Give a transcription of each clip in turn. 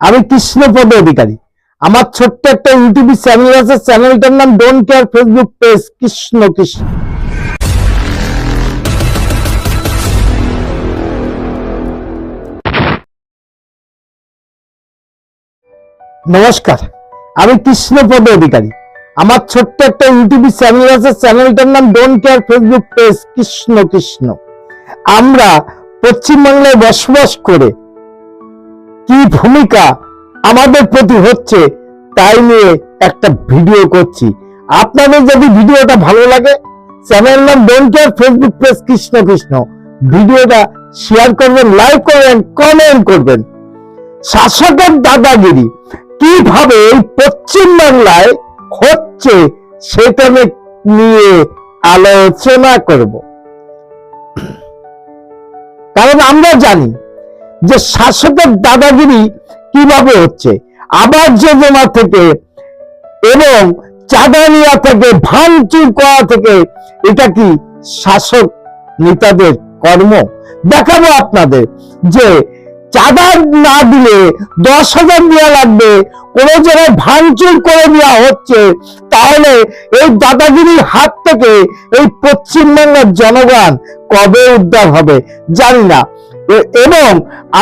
আমি কৃষ্ণপদ অধিকারী। আমার ছোট্ট একটা ইউটিউব চ্যানেল আছে, চ্যানেলটার নাম don't care Facebook page Krishna Krishna. নমস্কার, আমি কৃষ্ণপদ অধিকারী। আমার ছোট্ট একটা ইউটিউব চ্যানেল আছে, চ্যানেলটার নাম don't care Facebook page Krishna Krishna. আমরা পশ্চিমবাংলায় বসবাস করে কি ভূমিকা আমাদের প্রতি হচ্ছে তাই নিয়ে একটা ভিডিও করছি। আপনাদের যদি ভিডিওটা ভালো লাগে, চ্যানেল নাম don't Facebook page Krishna Krishna. ভিডিওটা শেয়ার করবেন লাইক করবেন কমেন্ট করবেন। শাসকের দাদাগিরি, কীভাবে এই পশ্চিম বাংলায় হচ্ছে সেটা নিয়ে আলোচনা করব। কারণ আমরা জানি যে শাসকের দাদাগিরি কীভাবে হচ্ছে? আবাস যোজনা থেকে এবং চাঁদা নেওয়া থেকে, ভাঙচুর করা থেকে, এটা কি শাসক নেতাদের কর্ম? দেখাবো আপনাদের যে চাঁদা না দিলে দশ হাজার দেওয়া লাগবে, কোনো জায়গায় ভাঙচুর করে দেওয়া হচ্ছে, তাহলে এই দাদাগিরির হাত থেকে এই পশ্চিমবঙ্গের জনগণ কবে উদ্ধার হবে? জানি না। এবং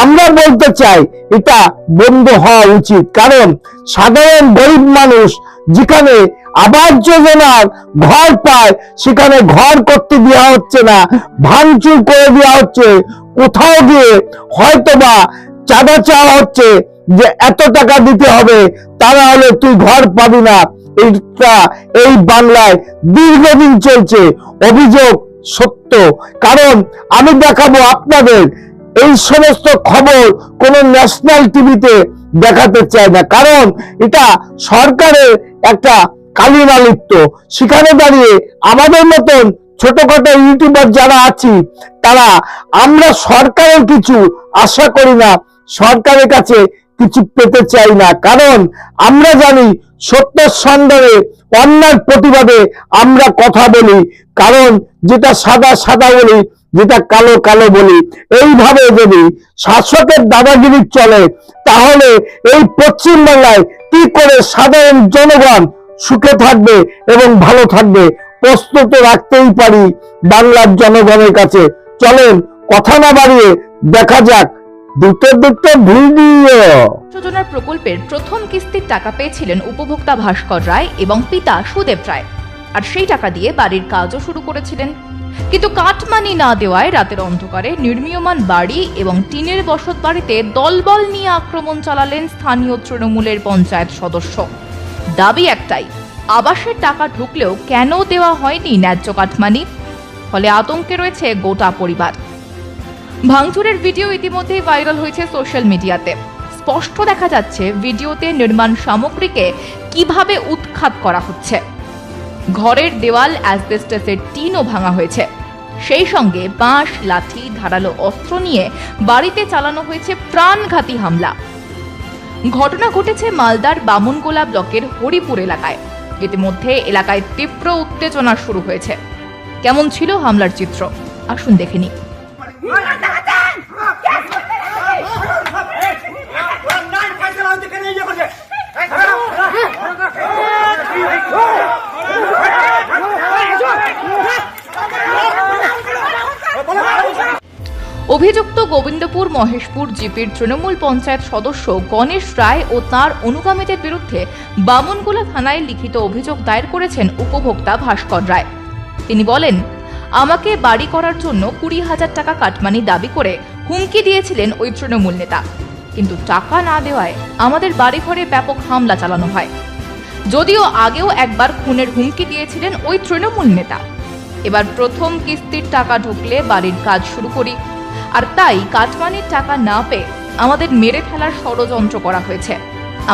আমরা বলতে চাই, এটা বন্ধ হওয়া উচিত। কারণ সাধারণ গরিব মানুষ যেখানে আবাস যোজনার ঘর পায়, সেখানে ঘর করতে দেওয়া হচ্ছে না, ভাঙচুর করে দেওয়া হচ্ছে। কোথাও গিয়ে হয়তোবা চাঁদা চাওয়া হচ্ছে যে এত টাকা দিতে হবে, তা না হলে তুই ঘর পাবি না। এইটা এই বাংলায় দীর্ঘদিন চলছে। অভিযোগ সত্য। কারণ আমি দেখাবো আপনাদের এই সমস্ত খবর কোন ন্যাশনাল টিভিতে দেখাতে চায় না। কারণ এটা সরকারের একটা কালিমালিপ্ত। সেখানে দাঁড়িয়ে আমাদের মতন ছোটখাটো ইউটিউবার যারা আছি, তারা আমরা সরকারের কিছু আশা করি না, সরকারের কাছে কিছু পেতে চাই না। কারণ আমরা জানি সত্যের সন্ধানে অন্যার প্রতিবাদে আমরা কথা বলি। কারণ যেটা সাদা সাদা বলি যেটা কালো কালো বলি, এইভাবে যদি শাসকের দাদাগিরি চলে, তাহলে এই পশ্চিম বাংলায় কি করে সাধারণ জনগণ সুখে থাকবে এবং ভালো থাকবে? প্রশ্ন তো রাখতেই পারি বাংলার জনগণের কাছে। চলেন, কথা না বাড়িয়ে দেখা যাক দুটো প্রকল্পের প্রথম কিস্তির টাকা পেয়েছিলেন উপভোক্তা ভাস্কর রায় এবং পিতা সুদেব রায়। আর সেই টাকা দিয়ে বাড়ির কাজও শুরু করেছিলেন। কিন্তু কাটমানি না দেওয়ায় রাতের অন্ধকারে নির্মীয়মান বাড়ি এবং টিনের বসত বাড়িতে দলবল নিয়ে আক্রমণ চালালেন স্থানীয় তৃণমূলের পঞ্চায়েত সদস্য। দাবি একটাই, আবাসের টাকা ঢুকলেও কেন দেওয়া হয়নি ন্যায্য কাটমানি ফলে আতঙ্কে রয়েছে গোটা পরিবার। ভাঙচুরের ভিডিও ইতিমধ্যেই ভাইরাল হয়েছে সোশ্যাল মিডিয়াতে। স্পষ্ট দেখা যাচ্ছে, ভিডিওতে নির্মাণ সামগ্রীকে কীভাবে উৎখাত করা হচ্ছে। ঘরের দেওয়াল অ্যাসবেস্টাসের টিনও ভাঙা হয়েছে। সেই সঙ্গে বাঁশ, লাঠি, ধারালো অস্ত্র নিয়ে বাড়িতে চালানো হয়েছে প্রাণঘাতী হামলা। ঘটনা ঘটেছে মালদার বামনগোলা ব্লকের হরিপুর এলাকায়। ইতিমধ্যে এলাকায় তীব্র উত্তেজনা শুরু হয়েছে। কেমন ছিল হামলার চিত্র? আসুন দেখে অভিযুক্ত গোবিন্দপুর মহেশপুর জিপির তৃণমূল পঞ্চায়েত সদস্য গণেশ রায় ও তার অনুগামীদের বিরুদ্ধে বামনগোলা থানায় লিখিত অভিযোগ দায়ের করেছেন উপভোক্তা ভাস্কর রায়। তিনি বলেন, আমাকে বাড়ি করার জন্য কুড়ি হাজার টাকা কাটমানি দাবি করে হুমকি দিয়েছিলেন ওই তৃণমূল নেতা। কিন্তু টাকা না দেওয়ায় আমাদের বাড়িঘরে ব্যাপক হামলা চালানো হয়। যদিও আগেও একবার খুনের হুমকি দিয়েছিলেন ওই তৃণমূল নেতা। এবার প্রথম কিস্তির টাকা ঢুকলে বাড়ির কাজ শুরু করি। আর তাই কাটমানির টাকা না পেয়ে আমাদের মেরে ফেলার ষড়যন্ত্র করা হয়েছে।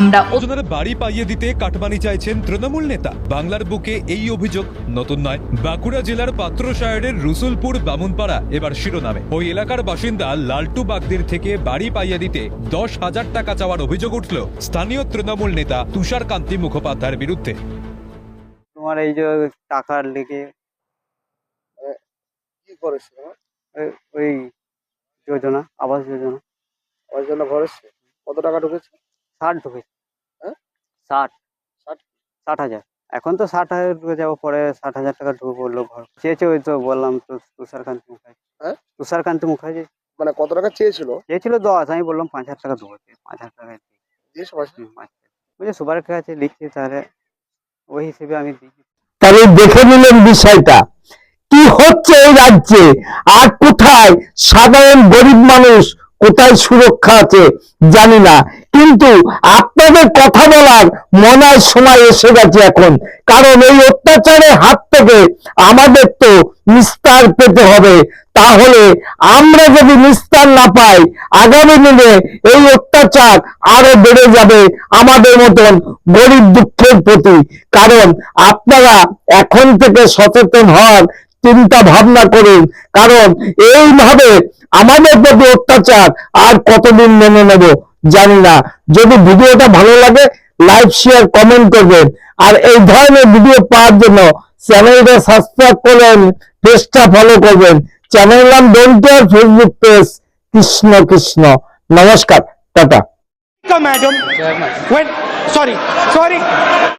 আমরা ওজনের বাড়ি পাইয়ে দিতে কাটমানি চাইছেন তৃণমূল নেতা। বাংলার বুকে এই অভিযোগ নতুন নয়। বাঁকুড়া জেলার পাত্রসায়রের রুসুলপুর বামুনপাড়া এবার শিরোনামে। ওই এলাকার বাসিন্দা লালটু বাগদির থেকে বাড়ি পাইয়ে দিতে দশ হাজার টাকা চাওয়ার অভিযোগ উঠল স্থানীয় তৃণমূল নেতা তুষার কান্তি মুখোপাধ্যায়ের বিরুদ্ধে। তোমার এই যে টাকার লেগে কি ওই যোজনা আবাস যোজনা। ওই জন্য ঘর এসছে? কত টাকা ঢুকেছে? ষাট ঢুকেছে। হ্যাঁ? ষাট। ষাট? ষাট হাজার। এখন তো ষাট হাজার ঢুকে যাব পরে ষাট হাজার টাকা ঢুকে পড়ল ঘর। চেয়েছে ওই তো বললাম তো তুষারকান্তি মুখার্জি। হ্যাঁ? তুষারকান্তি মুখার্জি। মানে কত টাকা চেয়েছিল? চেয়েছিল দশ আমি বললাম পাঁচ হাজার টাকা দেবো পাঁচ হাজার টাকা। দিয়ে সবাই হুম, পাঁচ সুপার কাছে লিখছি তাহলে ওই হিসেবে আমি দিই তাহলে দেখে নিলেন বিষয়টা। কি হচ্ছে এই রাজ্যে? আর কোথায়? সাধারণ গরিব মানুষ কোথায় সুরক্ষা আছে? জানি না। কিন্তু আপনাদের কথা বলার মনার সময় এসে গেছে এখন। কারণ এই অত্যাচারের হাত থেকে আমাদের তো নিস্তার পেতে হবে। তাহলে আমরা যদি নিস্তার না পাই, আগামী দিনে এই অত্যাচার আরও বেড়ে যাবে আমাদের মতন গরিব দুঃখের প্রতি। কারণ আপনারা এখন থেকে সচেতন হওয়ার চিন্তা ভাবনা করুন। কারণ এইভাবে আমাদের প্রতি অত্যাচার আর কতদিন মেনে নেব জানি না। যদি ভিডিওটা ভালো লাগে লাইক শেয়ার কমেন্ট করবেন। আর এই ধরনের ভিডিও পাওয়ার জন্য চ্যানেলটা সাবস্ক্রাইব করবেন পেজটা ফলো করবেন। চ্যানেল নাম don't Facebook page Krishna Krishna. নমস্কার টাটা। Madam. Sorry sorry.